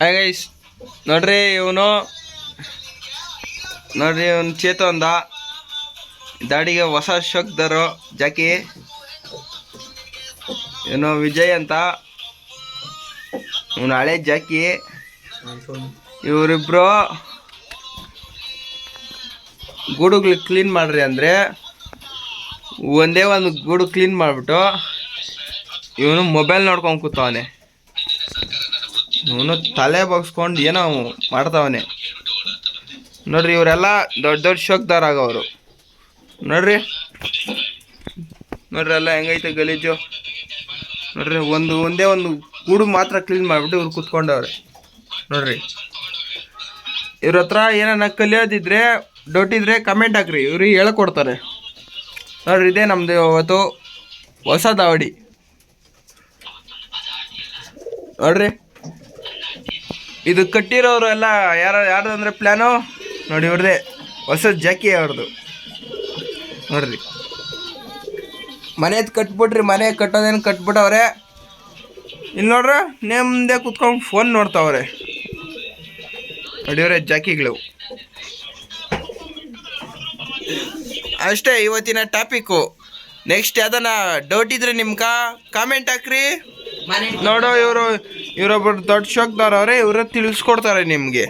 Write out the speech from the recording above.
Guys ನೋಡ್ರಿ ಇವನು ನೋಡ್ರಿ ಇವನು ಚೇತು ಅಂದ. ದಾಡಿಗೆ ಹೊಸ ಶೋಕ್ದರು ಜಾಕಿ. ಏನೋ ವಿಜಯ್ ಅಂತ. ಇವನು ಹಳೆ ಜಾಕಿ. ಇವರಿಬ್ರು ಗೂಡುಗಳು ಕ್ಲೀನ್ ಮಾಡ್ರಿ ಅಂದರೆ, ಒಂದೇ ಒಂದು ಗೂಡು ಕ್ಲೀನ್ ಮಾಡಿಬಿಟ್ಟು, ಇವನು ಮೊಬೈಲ್ ನೋಡ್ಕೊಂಡು ಕೂತವನೆ. ಇವನು ತಲೆ ಬಗ್ಸ್ಕೊಂಡು ಏನೋ ಮಾಡ್ತಾವನೆ. ನೋಡ್ರಿ, ಇವರೆಲ್ಲ ದೊಡ್ಡ ದೊಡ್ಡ ಶೋಕ್ದಾರಾಗವರು. ನೋಡ್ರಿ. ನೋಡ್ರಿ, ಎಲ್ಲ ಹೆಂಗೈತೆ ಗಲೀಜು. ನೋಡ್ರಿ, ಒಂದು, ಒಂದೇ ಒಂದು ಗೂಡು ಮಾತ್ರ ಕ್ಲೀನ್ ಮಾಡಿಬಿಟ್ಟು ಇವ್ರು ಕೂತ್ಕೊಂಡವ್ರೆ. ನೋಡ್ರಿ. ಇವ್ರ ಹತ್ರ ಏನನ್ನ ಕಲಿಯೋದಿದ್ರೆ ಡೌಟ್ ಇದ್ರೆ ಕಮೆಂಟ್ ಹಾಕ್ರಿ. ಇವ್ರಿಗೆ ಹೇಳ್ಕೊಡ್ತಾರೆ. ನೋಡ್ರಿ, ಇದೇ ನಮ್ದು ಅವತ್ತು ಹೊಸ ದಾವಡಿ ನೋಡ್ರಿ. ಇದು ಕಟ್ಟಿರೋರು ಎಲ್ಲ ಯಾರ ಯಾರ್ದು ಅಂದ್ರೆ ಪ್ಲ್ಯಾನು ನೋಡಿ ಇವ್ರದೇ ಹೊಸ ಜಾಕಿ ಅವ್ರದ್ದು ನೋಡ್ರಿ. ಮನೆದು ಕಟ್ಬಿಟ್ರಿ ಮನೆ ಕಟ್ಟೋದೇನು ಕಟ್ಬಿಟ್ಟವ್ರೆ. ಇಲ್ಲಿ ನೋಡ್ರ ನೆಮ್ಮದೇ ಕುತ್ಕೊಂಡು ಫೋನ್ ನೋಡ್ತಾವ್ರೆ. ನೋಡಿವ್ರೆ ಜಾಕಿಗಳು. ಅಷ್ಟೇ ಇವತ್ತಿನ ಟಾಪಿಕ್ಕು. ನೆಕ್ಸ್ಟ್ ಯಾವ್ದನ್ನ ಡೌಟ್ ಇದ್ರೆ ನಿಮ್ಗೆ ಕಾಮೆಂಟ್ ಹಾಕ್ರಿ. ನೋಡೋ ಇವರು ಇವರೊಬ್ಬರು ದೊಡ್ಡ ಶೋಕ್ದಾರವ್ರೆ ಇವರು ತಿಳಿಸ್ಕೊಡ್ತಾರೆ ನಿಮಗೆ.